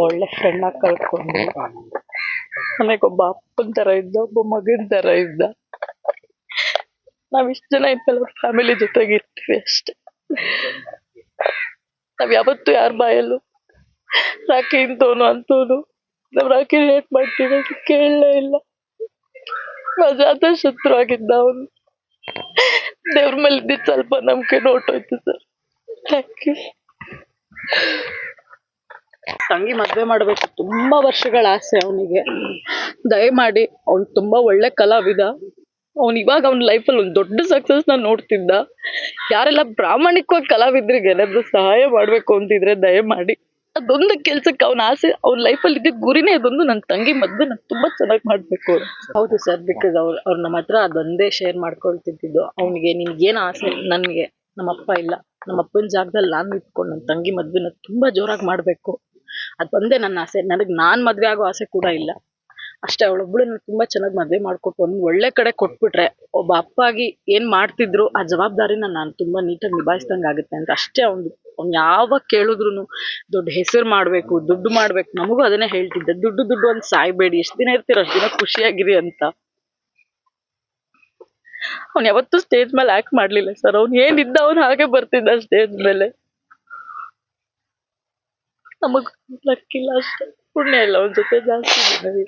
ಒಳ್ಳೆ ಫ್ರೆಂಡ್ ಆಗಿ ನನಗೆ ಒಬ್ಬ ಅಪ್ಪನ ತರ ಇದ್ದ, ಒಬ್ಬ ಮಗನ ತರ ಇದ್ದ. ನಾವ್ ಇಷ್ಟ ಜನ ಇದ್ದಲ್ಲ ಫ್ಯಾಮಿಲಿ ಜೊತೆಗೆ ಇರ್ತೀವಿ ಅಷ್ಟೇ. ನಾವ್ ಯಾವತ್ತೂ ಯಾರ ಬಾಯಲ್ಲೂ ರಾಕಿ ಇಂತವನು ಅಂತವನು ನಾವ್ ರಾಕಿ ರೇಟ್ ಮಾಡ್ತೀವಿ ಅಂತ ಕೇಳಲೇ ಇಲ್ಲ. ಮಜಾದ ಶತ್ರು ಆಗಿದ್ದ ಅವನು. ದೇವ್ರ ಮೇಲೆ ಇದ್ದಿದ್ದು ಸ್ವಲ್ಪ ನಂಬಿಕೆ ನೋಟೋಯ್ತು ಸರ್. ತಂಗಿ ಮದ್ವೆ ಮಾಡ್ಬೇಕು. ತುಂಬಾ ವರ್ಷಗಳ ಆಸೆ ಅವನಿಗೆ. ದಯಮಾಡಿ, ಅವ್ನ್ ತುಂಬಾ ಒಳ್ಳೆ ಕಲಾವಿದ. ಅವ್ನ್ ಇವಾಗ ಅವನ್ ಲೈಫ್ ಅಲ್ಲಿ ಒಂದು ದೊಡ್ಡ ಸಕ್ಸಸ್ನ ನೋಡ್ತಿದ್ದ. ಯಾರೆಲ್ಲ ಪ್ರಾಮಾಣಿಕವಾಗಿ ಕಲಾವಿದ್ರಿಗೆ ಏನಾದ್ರು ಸಹಾಯ ಮಾಡ್ಬೇಕು ಅಂತಿದ್ರೆ ದಯಮಾಡಿ. ಅದೊಂದು ಕೆಲ್ಸಕ್ಕೆ ಅವನ ಆಸೆ, ಅವ್ನ ಲೈಫಲ್ಲಿ ಇದ್ದ ಗುರಿನೇ ಅದೊಂದು. ನನ್ ತಂಗಿ ಮದ್ವೆ ನಾನು ತುಂಬಾ ಚೆನ್ನಾಗಿ ಮಾಡ್ಬೇಕು ಹೌದು ಸರ್ ಬಿಕಾಸ್ ಅವ್ರ ಅವ್ರ ನಮ್ಮ ಹತ್ರ ಅದೊಂದೇ ಶೇರ್ ಮಾಡ್ಕೊಳ್ತಿದ್ದು ಅವನಿಗೆ ನಿನ್ಗೇನು ಆಸೆ? ನನಗೆ, ನಮ್ಮಪ್ಪ ಇಲ್ಲ. ನಮ್ಮ ಅಪ್ಪನ ಜಾಗದಲ್ಲಿ ನಾನು ನಿಂತ್ಕೊಂಡು ನನ್ನ ತಂಗಿ ಮದ್ವೆನ ತುಂಬಾ ಜೋರಾಗಿ ಮಾಡಬೇಕು. ಮಾಡ್ಬೇಕು ಒಂದೇ ನನ್ನ ಆಸೆ. ನನಗೆ ನಾನ್ ಮದ್ವೆ ಆಗೋ ಆಸೆ ಕೂಡ ಇಲ್ಲ. ಅಷ್ಟೇ ಅವಳೊಬ್ಳನ್ನ ತುಂಬಾ ಚೆನ್ನಾಗಿ ಮದ್ವೆ ಮಾಡ್ಕೊಟ್ಟು ಒಂದು ಒಳ್ಳೆ ಕಡೆ ಕೊಟ್ಬಿಟ್ರೆ, ಒಬ್ಬ ಅಪ್ಪ ಆಗಿ ಏನ್ ಮಾಡ್ತಿದ್ರು, ಆ ಜವಾಬ್ದಾರಿನ ನಾನು ತುಂಬಾ ನೀಟಾಗಿ ನಿಭಾಯಿಸ್ದಂಗ್ ಆಗುತ್ತೆ ಅಂತ ಅಷ್ಟೇ ಅವ್ನು ಅವ್ನ್ ಯಾವಾಗ ಕೇಳಿದ್ರು ದೊಡ್ಡ ಹೆಸರು ಮಾಡ್ಬೇಕು, ದುಡ್ಡು ಮಾಡ್ಬೇಕು. ನಮಗೂ ಅದನ್ನೇ ಹೇಳ್ತಿದ್ದೆ. ದುಡ್ಡು ದುಡ್ಡು ಅಂತ ಸಾಯ್ಬೇಡಿ. ಎಷ್ಟ್ ದಿನ ಇರ್ತೀರ? ಅಷ್ಟು ದಿನ ಖುಷಿಯಾಗಿರಿ ಅಂತ. ಅವ್ನ್ ಯಾವತ್ತೂ ಸ್ಟೇಜ್ ಮೇಲೆ ಆಕ್ಟ್ ಮಾಡ್ಲಿಲ್ಲ ಸರ್ ಅವ್ನ್ ಏನಿದ್ದ ಅವ್ನು ಹಾಗೆ ಬರ್ತಿದ್ದ ಸ್ಟೇಜ್ ಮೇಲೆ ನಮಗ್ ಲಕ್ಕಿಲ್ಲ ಅಷ್ಟೇ ಪುಣ್ಯ ಇಲ್ಲ ಅವ್ನ ಜೊತೆ ಜಾಸ್ತಿ ದಿನ